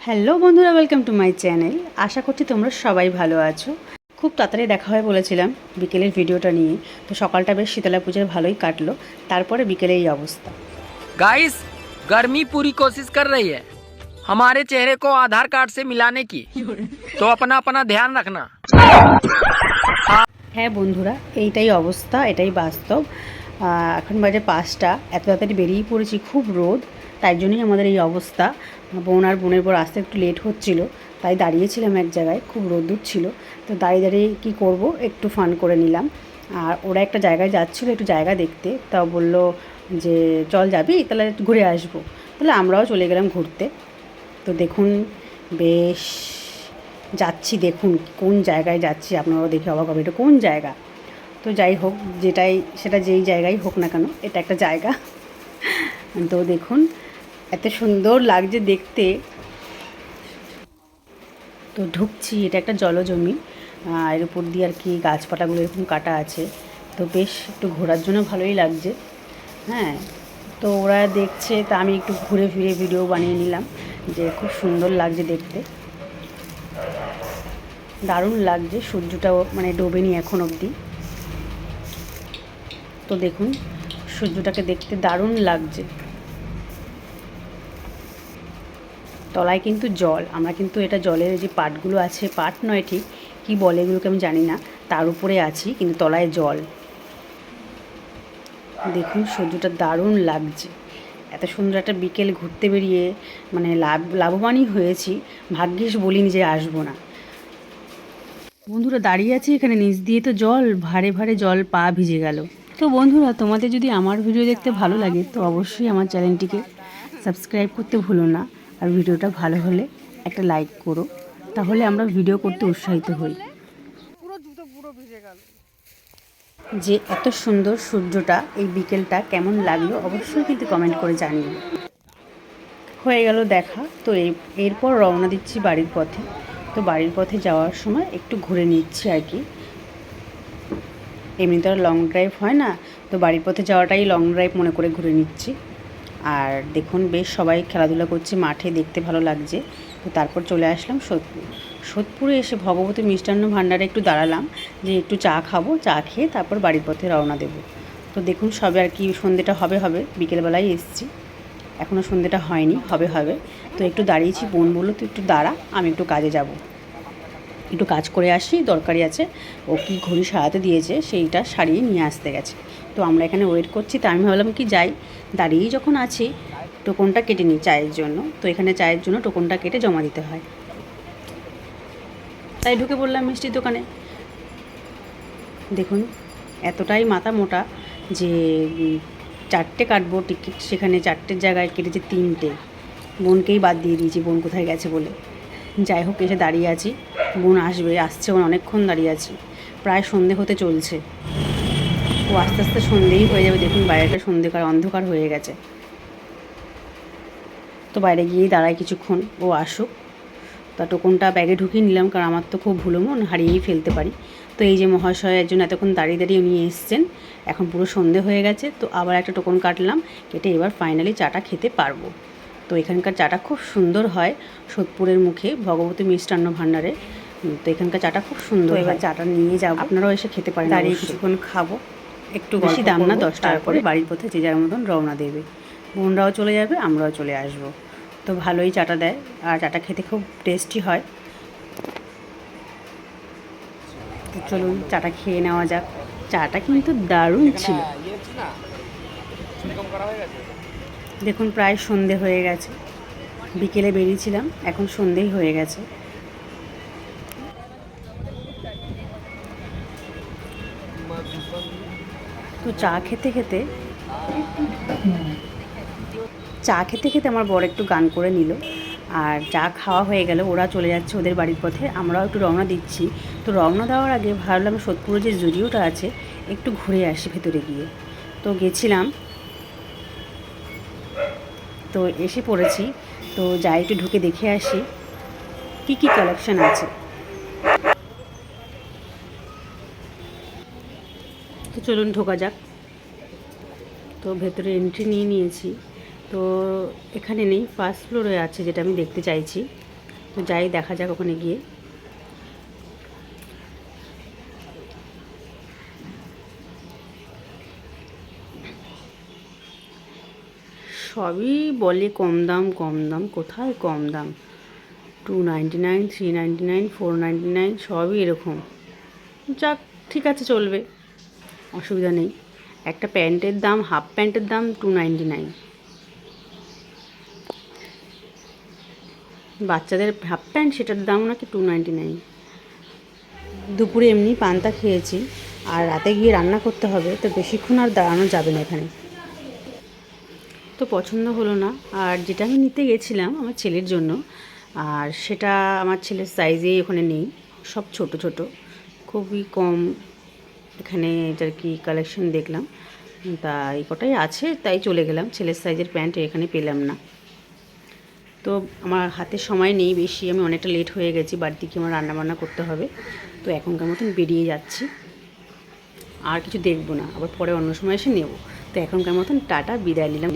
Hello বন্ধুরা welcome to my channel আশা করছি তোমরা সবাই ভালো আছো খুব তাড়াতাড়ি দেখা হয় বলেছিলাম বিকেলের ভিডিওটা নিয়ে তো সকালটা বেশ শীতলা পুজোর ভালোই কাটলো তারপরে বিকেলে এই অবস্থা गाइस गर्मी पूरी कोशिश कर रही है हमारे चेहरे को आधार कार्ड से मिलाने की तो अपना अपना ध्यान रखना হ্যাঁ বন্ধুরা এইটাই অবস্থা এটাই বাস্তব আহ, এখন বাজে পাঁচটা এত তাড়াতাড়ি বেরিয়ে পড়েছি খুব রোদ তাই জন্যই আমাদের এই অবস্থা। বোন আর বোনের পর আসতে একটু লেট হচ্ছিল, তাই দাঁড়িয়েছিলাম এক জায়গায়, খুব রোদ্দুর ছিল। তো দাঁড়িয়ে দাঁড়িয়ে কী করব, একটু ফান করে নিলাম। আর ওরা একটা জায়গায় যাচ্ছিল একটু জায়গা দেখতে তাও বলল যে, চল যাবি, তাহলে ঘুরে আসব। তাহলে আমরাও চলে গেলাম ঘুরতে। তো দেখুন, বেশ, যাচ্ছি দেখুন, কোন জায়গায় যাচ্ছি আপনারাও দেখে অবাক হবে, এটা কোন জায়গা? তো যাই হোক, যেটাই, সেটা যেই জায়গায় হোক না কেন, এটা একটা জায়গা। তো দেখুন এত সুন্দর লাগছে দেখতে। তো ঢুকছি, এটা একটা জলজমি। এর উপর দিয়ে আর কি গাছপালাগুলো এরকম কাটা আছে। তো বেশ একটু ঘোরার জন্য ভালোই লাগছে। হ্যাঁ তো ওরা দেখছে, তা আমি একটু ঘুরে ফিরে ভিডিও বানিয়ে নিলাম যে খুব সুন্দর লাগছে দেখতে। দারুণ লাগছে, সূর্যটাও মানে ডোবেনি এখন অবধি। তো দেখুন, সূর্যটাকে দেখতে দারুণ লাগছে। তলায় কিন্তু জল। আমরা কিন্তু এটা জলের যে পাটগুলো আছে, পাট নয় ঠিক, কী বলে এগুলোকে আমি জানি না, তার উপরে আছি, কিন্তু তলায় জল। দেখুন, সূর্যটা দারুণ লাগছে। এত সুন্দর একটা বিকেল ঘুরতে বেরিয়ে মানে লাভ, লাভবানই হয়েছি। ভাগ্যিস বলিনি যে আসব না। বন্ধুরা, দাঁড়িয়ে আছি এখানে, নিচ দিয়ে তো জল, ভারে ভারে জল পা ভিজে গেল। তো বন্ধুরা, তোমাদের যদি আমার ভিডিও দেখতে ভালো লাগে, তো অবশ্যই আমার চ্যানেলটিকে সাবস্ক্রাইব করতে ভুলো না। আর ভিডিওটা ভালো হলে একটা লাইক করো। তাহলে আমরা ভিডিও করতে উৎসাহিত হই। যে এত সুন্দর সূর্যটা এই বিকেলটা কেমন লাগল অবশ্যই কিন্তু কমেন্ট করে জানিও। হয়ে গেল দেখা। তো এরপর রওনা দিচ্ছি বাড়ির পথে। তো বাড়ির পথে যাওয়ার সময় একটু ঘুরে নিচ্ছি আর কি। এমনি তো আর লং ড্রাইভ হয় না। তো বাড়ির পথে যাওয়াটাই লং ড্রাইভ মনে করে ঘুরে নিচ্ছি। আর দেখুন বেশ সবাই খেলাধুলা করছে, মাঠে দেখতে ভালো লাগছে। তো তারপর চলে আসলাম সোদপুর। সোদপুরে এসে ভগবতী মিষ্টান্ন ভাণ্ডারে একটু দাঁড়ালাম, যে একটু চা খাব, চা খেয়ে তারপর বাড়ির পথে রওনা দেব। তো দেখুন সবে আর কি সন্ধ্যেটা হবে হবে, বিকেলবেলায় এসছি। এখনও সন্ধ্যেটা হয়নি, হবে হবে। তো একটু দাঁড়িয়েছি, বোন বলল তো একটু দাঁড়া, আমি একটু কাজে যাব। একটু কাজ করে আসি দরকারি আছে। ও কি ঘড়ি সারাতে দিয়েছে, সেইটা সারিয়ে নিয়ে আসতে গেছে। তো আমরা এখানে ওয়েট করছি, তো আমি ভাবলাম কি যাই। দাঁড়িয়েই যখন আছি, টোকনটা কেটে নিই চায়ের জন্য। তো এখানে চায়ের জন্য টোকনটা কেটে জমা দিতে হয়। তাই ঢুকে পড়লাম মিষ্টির দোকানে। দেখুন, এতটাই মাথা মোটা যে চারটে কাটবো টিকিট সেখানে চারটের জায়গায় কেটেছে তিনটে। বোনকেই বাদ দিয়ে দিয়েছি, বোন কোথায় গেছে বলে। যাই হোক, এসে দাঁড়িয়ে আছি। বোন আসবে, আসছে অনেকক্ষণ দাঁড়িয়ে আছি। প্রায় সন্ধে হতে চলছে। ও আস্তে আস্তে সন্ধেই হয়ে যাবে। দেখুন বাইরেটা সন্ধেকার অন্ধকার হয়ে গেছে। তো বাইরে গিয়েই দাঁড়ায় কিছুক্ষণ ও আসুক। তা টোকনটা ব্যাগে ঢুকিয়ে নিলাম কারণ আমার তো খুব ভুলো মন হারিয়েই ফেলতে পারি। তো এই যে মহাশয় একজন এতক্ষণ দাঁড়িয়ে দাঁড়িয়ে উনি এসছেন এখন পুরো সন্ধে হয়ে গেছে তো আবার একটা টোকন কাটলাম কেটে এবার ফাইনালি চাটা খেতে পারব। তো এখানকার চাটা খুব সুন্দর হয় সোদপুরের মুখে ভগবতী মিষ্টান্ন ভাণ্ডারে। তো এখানকার চাটা খুব সুন্দর এবার চাটা নিয়ে যাব। আপনারাও এসে খেতে পারেন দাঁড়িয়ে কিছুক্ষণ খাব। একটু বেশি দাম না দশ টাকা করে বাড়ির পথে যে যার মতন রওনা দেবে। বোনরাও চলে যাবে আমরাও চলে আসব। তো ভালোই চাটা দেয় আর চাটা খেতে খুব টেস্টি হয়। তো চলুন চাটা খেয়ে নেওয়া যাক। চাটা কিন্তু দারুণ ছিল। দেখুন প্রায় সন্ধে হয়ে গেছে। বিকেলে বেরিয়েছিলাম এখন সন্ধেই হয়ে গেছে। তো চা খেতে খেতে, চা খেতে খেতে আমার বর একটু গান করে নিল। আর চা খাওয়া হয়ে গেল, ওরা চলে যাচ্ছে ওদের বাড়ির পথে, আমরাও একটু রওনা দিচ্ছি। তো রওনা দেওয়ার আগে ভাবলাম সোদপুরে যে জুডিওটা আছে, একটু ঘুরে আসি ভেতরে গিয়ে। তো গেছিলাম। তো এসে পড়েছি। তো যাই একটু ঢুকে দেখে আসি, কি কি কালেকশন আছে? তো চলুন ঢোকা যাক। তো ভেতরে এন্ট্রি নিয়ে নিয়েছি। তো এখানে নেই ফার্স্ট ফ্লোরে আছে যেটা আমি দেখতে চাইছি। তো যাই, দেখা যাক ওখানে গিয়ে। সবই বলে কম দাম কম দাম। কোথায় কম দাম? Two ninety nine three ninety nine four ninety nine সবই এরকম। যাক, ঠিক আছে, চলবে। অসুবিধা নেই। একটা প্যান্টের দাম, হাফ প্যান্টের দাম টু নাইনটি নাইন বাচ্চাদের হাফ প্যান্ট সেটার দাম নাকি টু নাইনটি নাইন দুপুরে এমনি পান্তা খেয়েছি, আর রাতে গিয়ে রান্না করতে হবে, তো বেশিক্ষণ আর দাঁড়ানো যাবে না এখানে। তো পছন্দ হলো না, আর যেটা আমি নিতে গেছিলাম আমার ছেলের জন্য, আর সেটা আমার ছেলের সাইজেই ওখানে নেই, সব ছোট ছোট, খুবই কম এখানে এটার কি কালেকশন দেখলাম। তা এই কটাই আছে, তাই চলে গেলাম। ছেলের সাইজের প্যান্ট এখানে পেলাম না। তো আমার হাতে সময় নেই বেশি, আমি অনেকটা লেট হয়ে গেছি বাড়িতে কি আমার রান্নাবান্না করতে হবে। তো এখনকার মতন বেরিয়ে যাচ্ছি। আর কিছু দেখব না, আবার পরে অন্য সময় এসে নেব। তো এখনকার মতন টাটা, বিদায় নিলাম।